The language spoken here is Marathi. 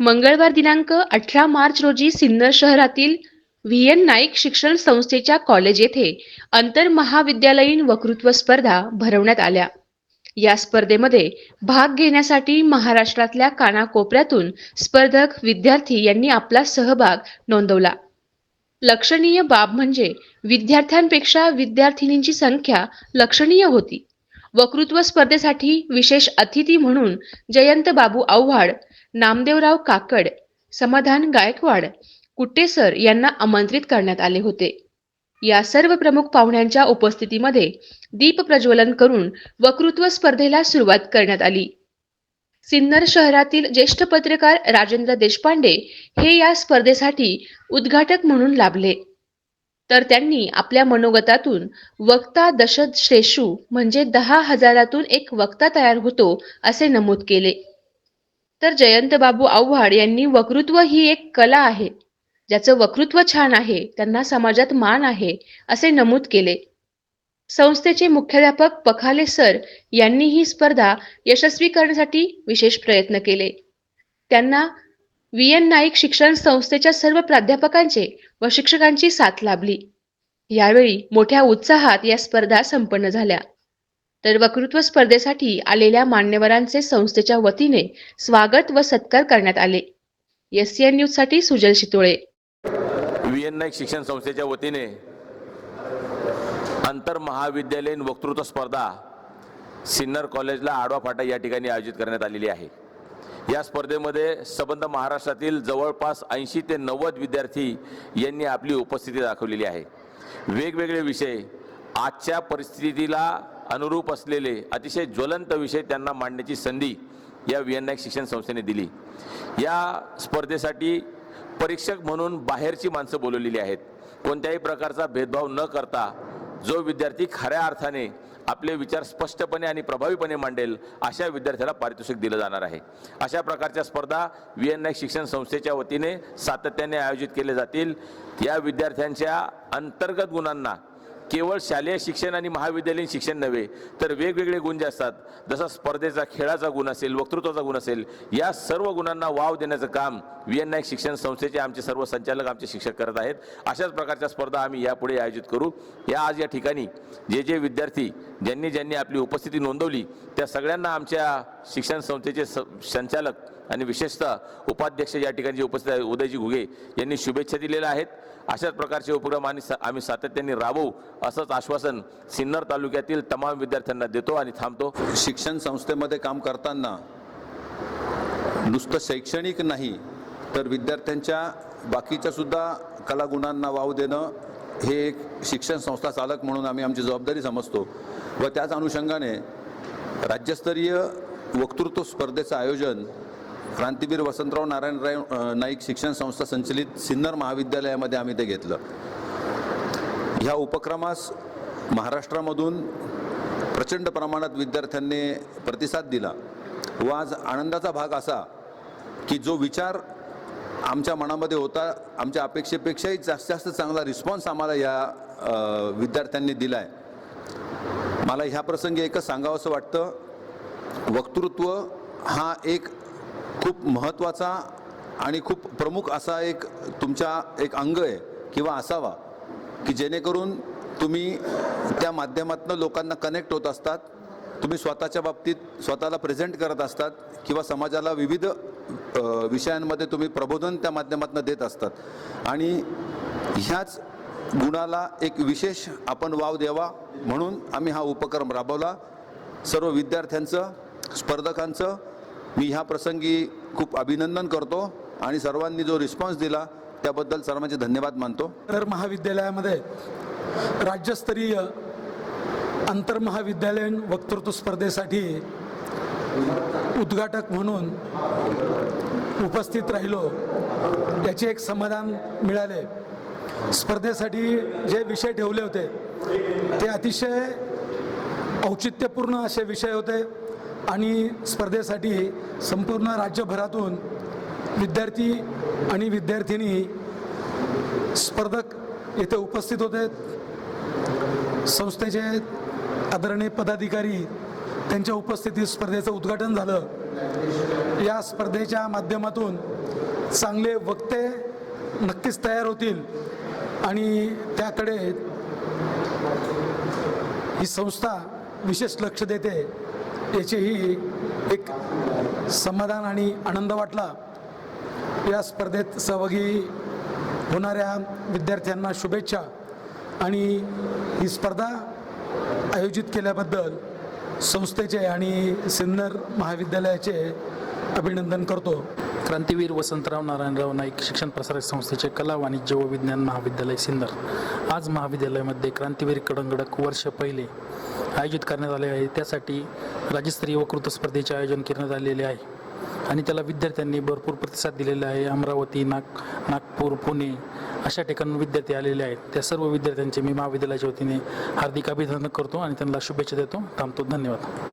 मंगळवार दिनांक अठरा मार्च रोजी सिन्नर शहरातील व्ही एन नाईक शिक्षण संस्थेच्या कॉलेज येथे आंतर महाविद्यालयीन वक्तृत्व स्पर्धा भरवण्यात आल्या. या स्पर्धेमध्ये भाग घेण्यासाठी महाराष्ट्रातल्या कानाकोपऱ्यातून स्पर्धक विद्यार्थी यांनी आपला सहभाग नोंदवला. लक्षणीय बाब म्हणजे विद्यार्थ्यांपेक्षा विद्यार्थिनींची संख्या लक्षणीय होती. वक्तृत्व स्पर्धेसाठी विशेष अतिथी म्हणून जयंत बाबू आव्हाड नामदेवराव काकड समाधान गायकवाड कुट्टेसर यांना आमंत्रित करण्यात आले होते. या सर्व प्रमुख पाहुण्यांच्या उपस्थितीमध्ये दीप प्रज्वलन करून वक्तृत्व स्पर्धेला सुरुवात करण्यात आली. सिन्नर शहरातील ज्येष्ठ पत्रकार राजेंद्र देशपांडे हे या स्पर्धेसाठी उद्घाटक म्हणून लाभले. तर त्यांनी आपल्या मनोगतातून वक्ता दशत श्रेषू म्हणजे दहा हजारातून एक वक्ता तयार होतो असे नमूद केले. तर जयंत बाबू आव्हाड यांनी वक्तृत्व ही एक कला आहे. ज्याचं वक्तृत्व छान आहे त्यांना समाजात मान आहे असे नमूद केले. संस्थेचे मुख्याध्यापक पखाले सर यांनी ही स्पर्धा यशस्वी करण्यासाठी विशेष प्रयत्न केले. त्यांना व्ही एन नाईक शिक्षण संस्थेच्या सर्व प्राध्यापकांचे व शिक्षकांची साथ लाभली. यावेळी मोठ्या उत्साहात या स्पर्धा संपन्न झाल्या. तर वक्तृत्व स्पर्धेसाठी आलेल्या मान्यवरांचे संस्थेच्या वतीने स्वागत व सत्कार करण्यात आले. एस सी एन न्यूजसाठी सुजल शितोळे. नाईक शिक्षण संस्थेच्या वतीने आंतर महाविद्यालयीन वक्तृत्व स्पर्धा सिन्नर कॉलेजला आडवा फाटा या ठिकाणी आयोजित करण्यात आलेली आहे. या स्पर्धेमध्ये सबंध महाराष्ट्रातील जवळपास ऐंशी ते नव्वद विद्यार्थी यांनी आपली उपस्थिती दाखवलेली आहे. वेगवेगळे विषय आजच्या परिस्थितीला अनुरूप असलेले अतिशय ज्वलंत विषय त्यांना मांडण्याची संधी या व्ही एन शिक्षण संस्थेने दिली. या स्पर्धेसाठी परीक्षक म्हणून बाहेरची माणसं बोलवलेली आहेत. कोणत्याही प्रकारचा भेदभाव न करता जो विद्यार्थी खऱ्या अर्थाने आपले विचार स्पष्टपणे आणि प्रभावीपणे मांडेल अशा विद्यार्थ्याला पारितोषिक दिलं जाणार आहे. अशा प्रकारच्या स्पर्धा व्ही एन नाईक शिक्षण संस्थेच्या वतीने सातत्याने आयोजित केले जातील. या विद्यार्थ्यांच्या अंतर्गत गुणांना केवळ शालेय शिक्षण आणि महाविद्यालयीन शिक्षण नव्हे तर वेगवेगळे गुण जे असतात जसा स्पर्धेचा खेळाचा गुण असेल वक्तृत्वाचा गुण असेल या सर्व गुणांना वाव देण्याचं काम व्ही नाईक शिक्षण संस्थेचे आमचे सर्व संचालक आमचे शिक्षक करत आहेत. अशाच प्रकारच्या स्पर्धा आम्ही यापुढे आयोजित करू. या आज या ठिकाणी जे जे विद्यार्थी ज्यांनी ज्यांनी आपली उपस्थिती नोंदवली त्या सगळ्यांना आमच्या शिक्षण संस्थेचे स संचालक आणि विशेषतः उपाध्यक्ष या ठिकाणी उपस्थित आहेत उदयजी घुगे यांनी शुभेच्छा दिलेल्या आहेत. अशाच प्रकारचे उपक्रम आणि सा- आम्ही सातत्याने राबवू असंच आश्वासन सिन्नर तालुक्यातील तमाम विद्यार्थ्यांना देतो आणि थांबतो. शिक्षण संस्थेमध्ये काम करताना नुसतं शैक्षणिक नाही तर विद्यार्थ्यांच्या बाकीच्या सुद्धा कलागुणांना वाव देणं हे एक शिक्षण संस्था चालक म्हणून आम्ही आमची जबाबदारी समजतो. व त्याच अनुषंगाने राज्यस्तरीय वक्तृत्व स्पर्धेचं आयोजन क्रांतीवीर वसंतराव नारायणराव राय नाईक शिक्षण संस्था संचलित सिन्नर महाविद्यालयामध्ये आम्ही ते घेतलं. ह्या उपक्रमास महाराष्ट्रामधून प्रचंड प्रमाणात विद्यार्थ्यांनी प्रतिसाद दिला. व आज आनंदाचा भाग असा की जो विचार आमच्या मनामध्ये होता आमच्या अपेक्षेपेक्षाही जास्तीत जास्त चांगला रिस्पॉन्स आम्हाला या विद्यार्थ्यांनी दिला आहे मला ह्या प्रसंगी एकच सांगावंसं वाटतं वक्तृत्व हा एक खूप महत्त्वाचा आणि खूप प्रमुख असा एक तुमच्या एक अंग आहे किंवा असावा की जेणेकरून तुम्ही त्या माध्यमातून लोकांना कनेक्ट होत असतात तुम्ही स्वतःच्या बाबतीत स्वतःला प्रेझेंट करत असतात किंवा समाजाला विविध विषयांमध्ये तुम्ही प्रबोधन त्या माध्यमातून देत असतात. आणि ह्याच गुणाला एक विशेष आपण वाव द्यावा म्हणून आम्ही हा उपक्रम राबवला. सर्व विद्यार्थ्यांचं स्पर्धकांचं मी ह्या प्रसंगी खूप अभिनंदन करतो आणि सर्वांनी जो रिस्पॉन्स दिला त्याबद्दल सर्वांचे धन्यवाद मानतो. तर महाविद्यालयामध्ये राज्यस्तरीय आंतरमहाविद्यालयीन वक्तृत्व स्पर्धेसाठी उद्घाटक म्हणून उपस्थित राहिलो. याचे एक समाधान मिळाले. स्पर्धेसाठी जे विषय ठेवले होते ते अतिशय औचित्यपूर्ण असे विषय होते. आणि स्पर्धेसाठी संपूर्ण राज्यभरातून विद्यार्थी आणि विद्यार्थिनी स्पर्धक येथे उपस्थित होते. संस्थेचे आदरणीय पदाधिकारी त्यांच्या उपस्थितीत स्पर्धेचं उद्घाटन झालं. या स्पर्धेच्या माध्यमातून चांगले वक्ते नक्कीच तयार होतील आणि त्याकडे ही संस्था विशेष लक्ष देते. याचीही एक समाधान आणि आनंद वाटला. या स्पर्धेत सहभागी होणाऱ्या विद्यार्थ्यांना शुभेच्छा. आणि ही स्पर्धा आयोजित केल्याबद्दल संस्थेचे आणि सिन्नर महाविद्यालयाचे अभिनंदन करतो. क्रांतीवीर वसंतराव नारायणराव नाईक शिक्षण प्रसारक संस्थेचे कला वाणिज्य व विज्ञान महाविद्यालय सिन्नर आज महाविद्यालयामध्ये क्रांतीवीर कडंगडक वर्ष पहिले आयोजित करण्यात आले आहे. त्यासाठी राज्यस्तरीय वक्तृत्व स्पर्धेचे आयोजन करण्यात आलेले आहे. आणि त्याला विद्यार्थ्यांनी भरपूर प्रतिसाद दिलेला आहे. अमरावती नाग नागपूर पुणे अशा ठिकाणून विद्यार्थी आलेले आहेत. त्या सर्व विद्यार्थ्यांचे मी महाविद्यालयाच्या वतीने हार्दिक अभिनंदन करतो आणि त्यांना शुभेच्छा देतो. थांबतो. धन्यवाद.